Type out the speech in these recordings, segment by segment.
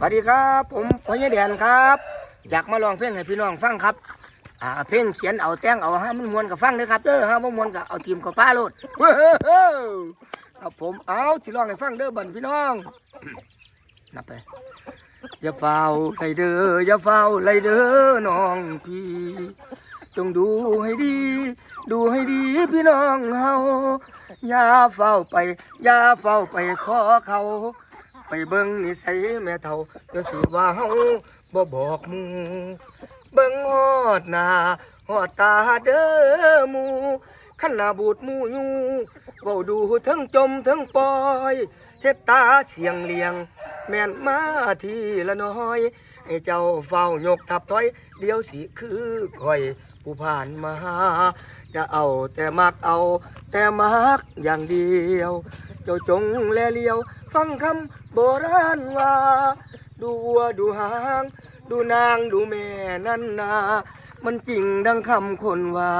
สวัสดีครับ ผมพญแดนครับ อยากมาลองเพลงให้พี่น้องฟังครับอ่าเพลงเขียนเอาแต่งเอาฮะมันมวนกับฟังเด้อครับเด้อฮะบ่มวนกับเอาทีมกับป้าโลดเว้อครับผมเอาสิลองให้ฟังเด้อบันพี่น้องนับไปอย่าเฝ้าไรเด้ออย่าเฝ้าไรเด้อน้องพี่จงดูให้ดี ดูให้ดีพี่น้องเฮาอย่าเฝ้าไป อย่าเฝ้าไปขอเขา ไปเบิ่งนิสัยแม่เฒ่าเดี๋ยวสิว่าเฮาบ่บอกหมูเบิ่งฮอดหน้าฮอดตาเด้อหมูขันหน้าบูดหมูอยู่เว้าดูทั้งจมทั้งปล่อยเฮ็ดตาเสียงเลียง แม่นมาทีละน้อยให้เจ้าเฝ้ายกทับถอย เดี๋ยวสิคือคอยผู้ผ่านมา จะเอาแต่มักเอา แต่มักอย่างเดียว เจ้าจงแลเลียว ฟังคำ โบราณว่า ดูวัวดูหาง ดูนางดูแม่นั่นนา มันจริงดังคำคนว่า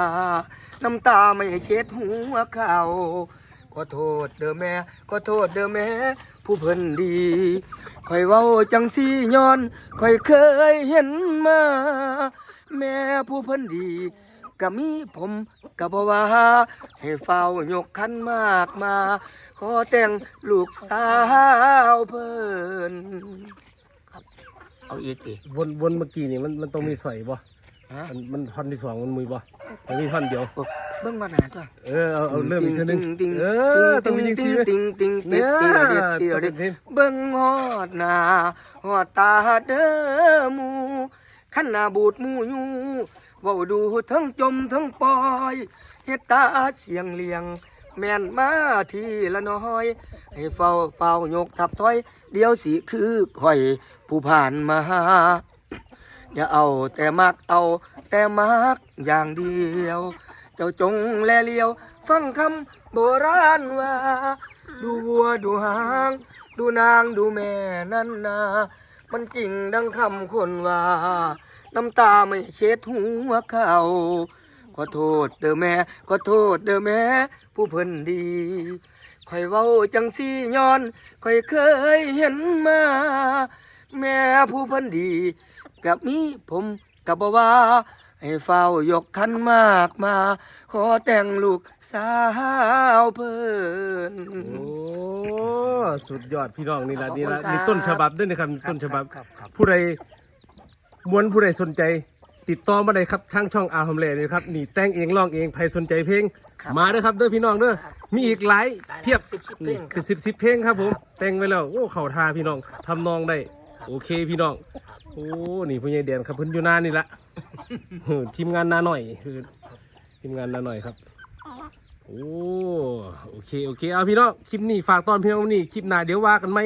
น้ำตาไม่เช็ดหัวเขาขอโทษเด้อแม่ขอโทษเด้อแม่ ผู้เพิ่นดีคอยเว้าจังสีย้อนคอยเคยเห็นมา แม่ผู้เพิ่นดี ก็มีผมก็บ่ว่าให้เฝ้ายกขันมากมา ขอแต่งลูกสาวเพิ่นครับ เอาอีกดิวนวนเมื่อกี้นี่มันมันต้องมีสอยบ่ฮะมันมันท่อนที่สองมันมือบ่มันมีท่อนเดียวโอ้เบิ่งก่อนหนาตัว เออเอาเอาเริ่มอีกทีนึงติงเออต้องมียิงซีไหมติงติงติเนี่งยติงเดียวเดียวเดียวต้องเป็นเพลงเบิ่งฮอดหน้าฮอดตาเด้อหมู ขันหน้าบูดมูยู่เว้าดูทั้งจมทั้งปลอยเฮ็ดตาเสียงเลียง แม่นมาทีละน้อย ให้เฝ้าเฝ้ายกทับถอย เดียวสิคือข่อยผู้ผ่านมา อย่าเอาแต่มักเอาแต่มักอย่างเดียว เจ้าจงแลเลียว ฟังคำโบราณว่า ดูวัวดูหาง ดูนางดูแม่นั่นนา มันจริงดังคำคนว่า น้ำตาไม่เช็ดหัวเขาขอโทษเด้อแม่ขอโทษเด้อแม่ผู้เพิ่นดีคอยเว้าจังสีย้อนคอยเคยเห็นมา แม่ผู้เพันดี กับมีผมกับบ่ว่า ให้เฝ้ายกขันมากมา ขอแต่งลูกสาวเพิ่น โอ้สุดยอดพี่น้องนี่ละขอบคุณนี่ละครับนี่ต้นฉบับด้วยนะครับนี่ต้นฉบับ ครับครับ ผู้ใดมวนผู้ใดสนใจ ติดต่อมาได้ครับทางช่องอาร์มเลเลยครับนี่แต่งเองร้องเองใครสนใจเพลงครับมาเด้อครับเด้อพี่น้องเด้อครับมีอีกหลายหลายเพียบสิบสิบเพลงครับ เป็นสิบสิบเพลงครับผมแต่งไว้แล้วโอ้เข่าทาพี่น้องทำนองได้ โอเคพี่น้อง โอ้นี่ผู้ใหญ่แดนครับเพิ่นอยู่นานนี่ละเออ ทีมงานนาหน่อยคือทีมงานนาหน่อยครับ โอ้โอเคโอเคเอาพี่น้องคลิปนี้ฝากตอนพี่น้องนี่คลิปหน้าเดี๋ยวว่ากันไหม